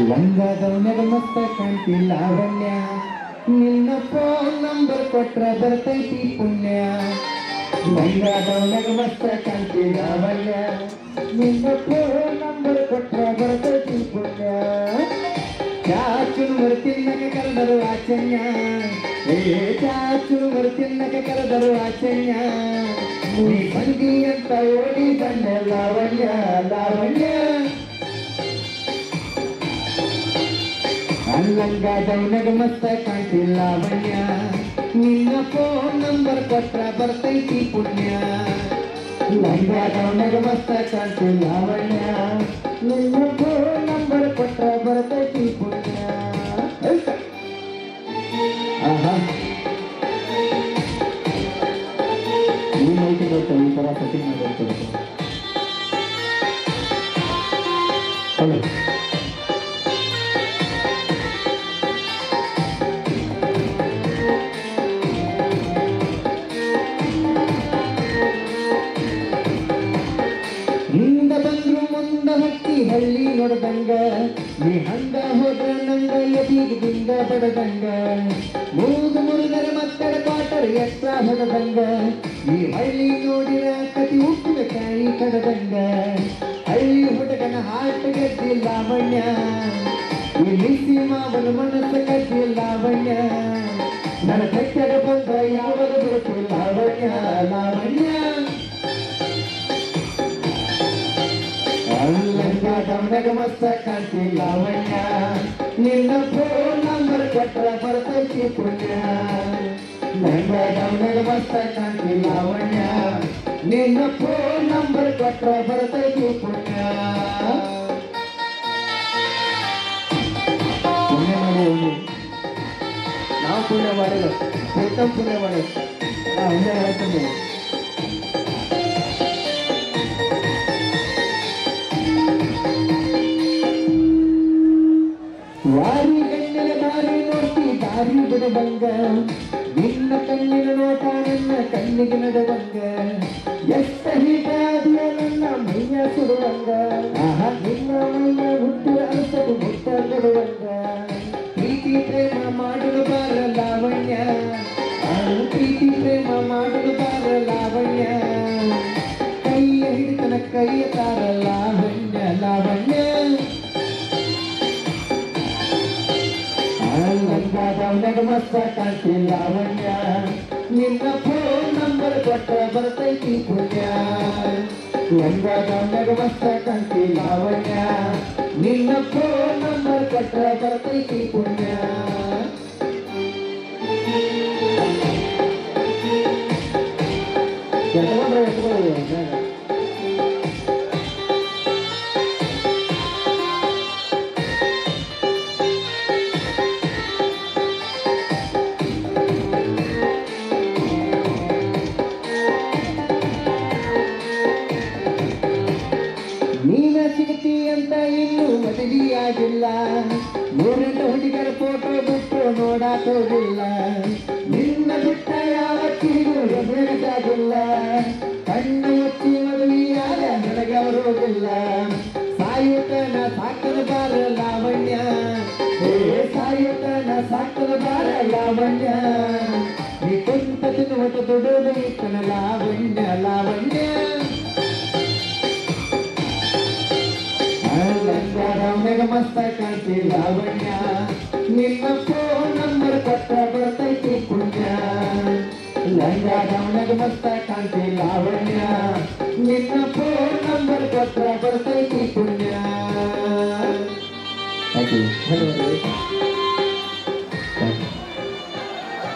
ಲಂಗದವನ್ಯಾಗ ಮಸ್ತ ಕಾಣ್ತಿ ಲಾವಣ್ಯ ನಿನ್ನ phone number ಕೊಟ್ರ ಬರ್ತೈತಿ ಪುಣ್ಯ. ಲಂಗದವನ್ಯಾಗ ಮಸ್ತ ಕಾಣ್ತಿ ಲಾವಣ್ಯ ನಿನ್ನ ಫೋನ್ ನಂಬರ್ ಕೊಟ್ರ ಬರ್ತೈತಿ ಪುಣ್ಯ. ಚಾಚುನು ಮರ್ತಿನ್ನಕ ಕರೆದರು ಆಚನ್ಯ ಏ ಚಾಚುನು ಮರ್ತಿನ್ನಕ ಕರೆದರು ಆಚನ್ಯ ನೀ ಬಂದಿ ಅಂತ ಓಡಿ ಬಂದೆ ಲಾವಣ್ಯ ಲಾವಣ್ಯ. ಅಲ್ಲಂಗಾದವನಗ ಮಸ್ತ ಕಾಣ್ತಿಲ್ಲ ಬಣ್ಯ ನಿನ್ನ ಫೋನ್ ನಂಬರ್ ಕೊಟ್ರ ಬರ್ತೈತಿ ಪುಣ್ಯ. ಲಂಗಾದವನಗ ಮಸ್ತ ಕಾಣ್ತಿಲ್ಲ ಬಣ್ಯ ನಿನ್ನ ಫೋನ್ ನಂಬರ್ ಕೊಟ್ರ ಬರ್ತೈತಿ ಪುಣ್ಯ. ಆಹಾ. ಈ ಮಾಹಿತಿ ಗೊತ್ತ ಈ ಥರ ಸೆಟ್ಟಿಂಗ್ ಮಾಡಿರ್ತಾರೆ ಹಲೋ ಹಕ್ಕಿ ಹಳ್ಳಿ ನೋಡ್ದಂಗ. ನೀ ಹಂಗ ಹೋದ್ರ ನಂಗ ಎದಿಗಿಂದ ಬಡದಂಗ. ಮೂಗು ಮುರಿದರೆ ಮತ್ತಡ ಪಾಟರ್ ಎತ್ತ ಹೊಡೆದಂಗ. ಈ ಹಳ್ಳಿ ನೋಡಿರ ಕತಿ ಉಪ್ಪಿನ ಕಾಯಿ ಕಡದಂಗ. ಹಳ್ಳಿ ಹುಡುಗನ ಹಾಟ ಗೆದ್ದಿ ಲಾವಣ್ಯ. ಇಲ್ಲಿ ಮಾವನ ಮನಸ್ಸು ಕದ್ದಿ ಲಾವಣ್ಯ. ನನ್ನ ಕಟ್ಟಡ ಬಂದ ಯಾವಾಗ ಲಾವಣ್ಯ. ಅಲ್ಲಂಗ ಮಸ್ತ ಕಾಣ್ತಿ ಲಾವಣ್ಯ ನಿನ್ನ ಫೋನ್ ನಂಬರ್ ಕೊಟ್ರ ಬರ್ತೈತಿ ಪುಣ್ಯ. ನಿನ್ನ ಫೋನ್ ನಂಬರ್ ಕೊಟ್ರ ಬರ್ತೈತಿ ಪುಣ್ಯ. ಪುಣ್ಯ ಮಾಡಿ ನಾವು ಪುಣ್ಯ ಮಾಡಿಲ್ಲ. ಹೇಳ್ತೀನಿ ದಾರಿ ಬಿಡಬಂಗ ನಿನ್ನ ಕಣ್ಣಿನ ನೋಟ ನನ್ನ ಕಣ್ಣಿಗೆ ನಡವಂಗ ಎಷ್ಟ ಹೀಗಾದಿಯ ನನ್ನ ಮೈಯ ಸುಡುವಂಗ ಆಹಾ ನಿನ್ನ ಮೈಯ ಹುಟ್ಟು ಅರಸದು ಮುಟ್ಟ ನಡುವಂಗ ಪ್ರೀತಿ ಪ್ರೇಮ ಮಾಡಲು ಬಾರ ಲಾವಣ್ಯ ಆ ಪ್ರೀತಿ ಪ್ರೇಮ ಮಾಡಲು ಬಾರ ಲಾವಣ್ಯ ಕೈಯ ಹಿಡಿತನ ಕೈಯ ತಾರ ಲಾವಣ್ಯ ಲಾವಣ್ಯ ಲಂಗಾದವನಾಗ ಮಸ್ತ ಕಾಣ್ತಿ ಲಾವಣ್ಯ ನಿನ್ನ ಫೋನ್ ನಂಬರ್ ಕೊಟ್ಟ ಬರ್ತೈತಿ ಪುಣ್ಯ ಮಸ್ತ ಕಾಣ್ತಿ ಲಾವಣ್ಯ ನಿನ್ನ ಫೋನ್ ನಂಬರ್ ಕೊಟ್ಟ ಬರ್ತೈತಿ ಪುಣ್ಯ ಎತ್ಕೊಂಡ್ರೆ ಎತ್ಕೊಳ್ಳಿ ಮದುವೆಯಾಗಿಲ್ಲ ಮೂರೆಂಟು ಹುಡುಗರ ಫೋಟೋ ಬಿಟ್ಟು ನೋಡಾಕ್ ಹೋಗಿಲ್ಲ ನಿನ್ನ ಬಿಟ್ಟ ಯಾವತ್ತಿಗೂ ಎದುರಿಸಾಗಿಲ್ಲ ಕಣ್ಣು ಮುಚ್ಚಿ ಮದುವೆಯಾದ ನನಗೆ ಅವರು ಹೋಗಿಲ್ಲ ಸಾಯುತನ ಸಾಕದ ಬಾರ ಲಾವಣ್ಯ ಏ ಸಾಯುತನ ಸಾಕದ ಬಾರ ಲಾವಣ್ಯ ನೀ ಕುಂತ ತಿನ್ನುವಟ ದುಡುದು ಇತ್ತನ ಲಾವಣ್ಯ ಲಾವಣ್ಯ ಲಂಗಾರಮ್ಯಾಗ ಮಸ್ತ ಕಾಣ್ತಿ ಲಾವಣ್ಯ ನಿನ್ನ ಫೋನ್ ನಂಬರ್ ಕೊಟ್ಟ ಬರ್ತೈತಿ ಪುಣ್ಯ ಲಂಗಾರಮ್ಯಾಗ ಮಸ್ತ ಕಾಣ್ತಿ ಲಾವಣ್ಯ ನಿನ್ನ ಫೋನ್ ನಂಬರ್ ಕೊಟ್ಟ ಬರ್ತೈತಿ ಪುಣ್ಯ ಥ್ಯಾಂಕ್ ಯು ಧನ್ಯವಾದಗಳು